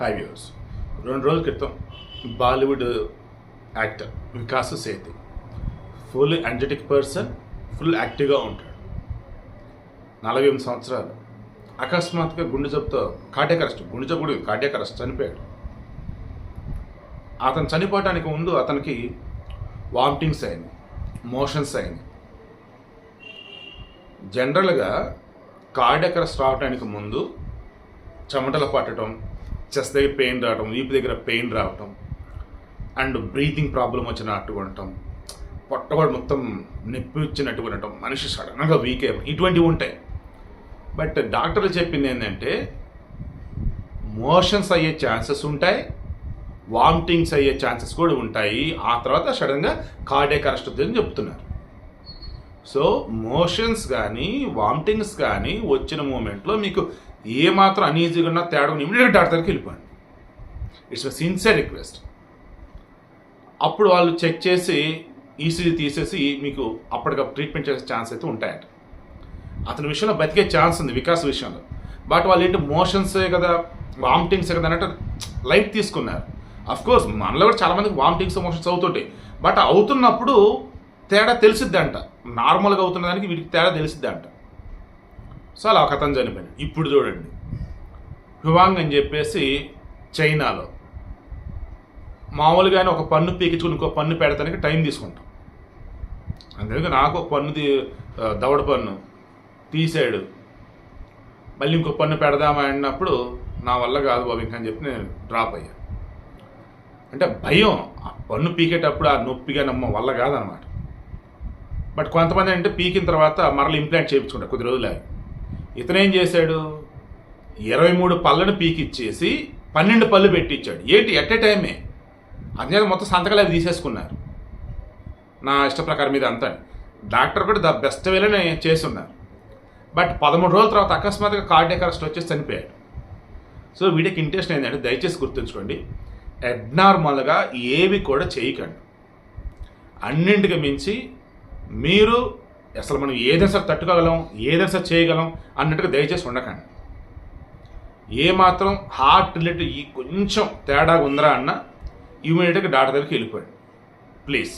High views రెండు రోజుల క్రితం బాలీవుడ్ యాక్టర్ వికాస్ సేతి ఫుల్ ఎనర్జెటిక్ పర్సన్ ఫుల్ యాక్టివ్గా ఉంటాడు. నలభై ఎనిమిది సంవత్సరాలు. అకస్మాత్తుగా గుండె జబ్బుతో కార్డియక్ అరెస్ట్ గుండె జబ్బు కూడా కార్డియక్ అరెస్ట్ చనిపోయాడు. అతను చనిపోవటానికి ముందు అతనికి వామిటింగ్స్ అయింది మోషన్స్ అయింది జనరల్గా కార్డియక్ అరెస్ట్ రావడానికి ముందు చెమటలు పట్టడం చెస్ట్ దగ్గర పెయిన్ రావటం వీపు దగ్గర పెయిన్ రావటం అండ్ బ్రీతింగ్ ప్రాబ్లం వచ్చినట్టు ఉండటం పొట్టవాడు మొత్తం నొప్పి వచ్చినట్టు ఉండటం మనిషి సడన్గా వీక్ అయిపోయి ఇటువంటివి ఉంటాయి. బట్ డాక్టర్లు చెప్పింది ఏంటంటే మోషన్స్ అయ్యే ఛాన్సెస్ ఉంటాయి వామిటింగ్స్ అయ్యే ఛాన్సెస్ కూడా ఉంటాయి. ఆ తర్వాత సడన్గా కార్డియక్ అరెస్ట్ అని చెప్తున్నారు. సో మోషన్స్ కానీ వామిటింగ్స్ కానీ వచ్చిన మూమెంట్లో మీకు ఏమాత్రం అనీజీగా ఉన్నా తేడా ఇమీడియట్ డాక్టర్కి వెళ్ళిపోండి ఇట్స్ సిన్సియర్ రిక్వెస్ట్ అప్పుడు వాళ్ళు చెక్ చేసి ఈసీజీ తీసేసి మీకు అప్పటికప్పుడు ట్రీట్మెంట్ చేసే ఛాన్స్ అయితే ఉంటాయట. అతని విషయంలో బతికే ఛాన్స్ ఉంది వికాస్ విషయంలో. బట్ వాళ్ళు ఏంటి మోషన్సే కదా వామిటింగ్స్ కదా అన్నట్టు లైట్ తీసుకున్నారు. అఫ్ కోర్స్ మనలో కూడా చాలామందికి వామిటింగ్స్ మోషన్స్ అవుతుంటాయి. బట్ అవుతున్నప్పుడు తేడా తెలిసిద్ది అంట నార్మల్గా అవుతున్న దానికి వీటికి తేడా తెలిసిద్ది అంట సో అలా ఒక అతను ఇప్పుడు చూడండి. హ్యువాంగ్ అని చెప్పేసి చైనాలో. మామూలుగానే ఒక పన్ను పీకించుకుని ఇంకో పన్ను పెడతానికి టైం తీసుకుంటాం. అందుకే నాకు ఒక పన్ను తీ దవడ పన్ను తీసాడు. మళ్ళీ ఇంకో పన్ను పెడదామా అన్నప్పుడు నా వల్ల కాదు బాబు ఇంకా అని చెప్పి నేను డ్రాప్ అయ్యా. అంటే భయం. ఆ పన్ను పీకేటప్పుడు ఆ నొప్పిగా నమ్మ వల్ల కాదనమాట. బట్ కొంతమంది అంటే పీకిన తర్వాత మరల ఇంప్లాంట్ చేయించుకుంటారు కొద్ది రోజులు ఇతను ఏం చేశాడు? ఇరవై మూడు పళ్ళను పీకిచ్చేసి పన్నెండు పళ్ళు పెట్టించాడు ఏంటి? At a? టైమే అందుచేత మొత్తం సంతకాలు అవి తీసేసుకున్నారు. నా ఇష్ట ప్రకారం మీద అంతా. డాక్టర్ కూడా ద బెస్ట్ వేలనే చేస్తున్నారు. బట్ పదమూడు రోజుల తర్వాత అకస్మాత్తుగా కార్డియక్ అరెస్ట్ వచ్చేసి చనిపోయాడు. సో వీడికి ఇంట్రెస్ట్ ఏంటంటే దయచేసి గుర్తుంచుకోండి. అబ్నార్మల్గా ఏవి కూడా చేయకండి. అన్నింటికి మించి మీరు అసలు మనం ఏదైనా సరే తట్టుకోగలం ఏదైనా సరే చేయగలం అన్నట్టుగా దయచేసి ఉండకండి. ఏ మాత్రం హార్ట్ రిలేటెడ్ ఈ కొంచెం తేడా ఉందరా అన్న ఇమీడియట్గా డాక్టర్ దగ్గరికి వెళ్ళిపోయాడు. ప్లీజ్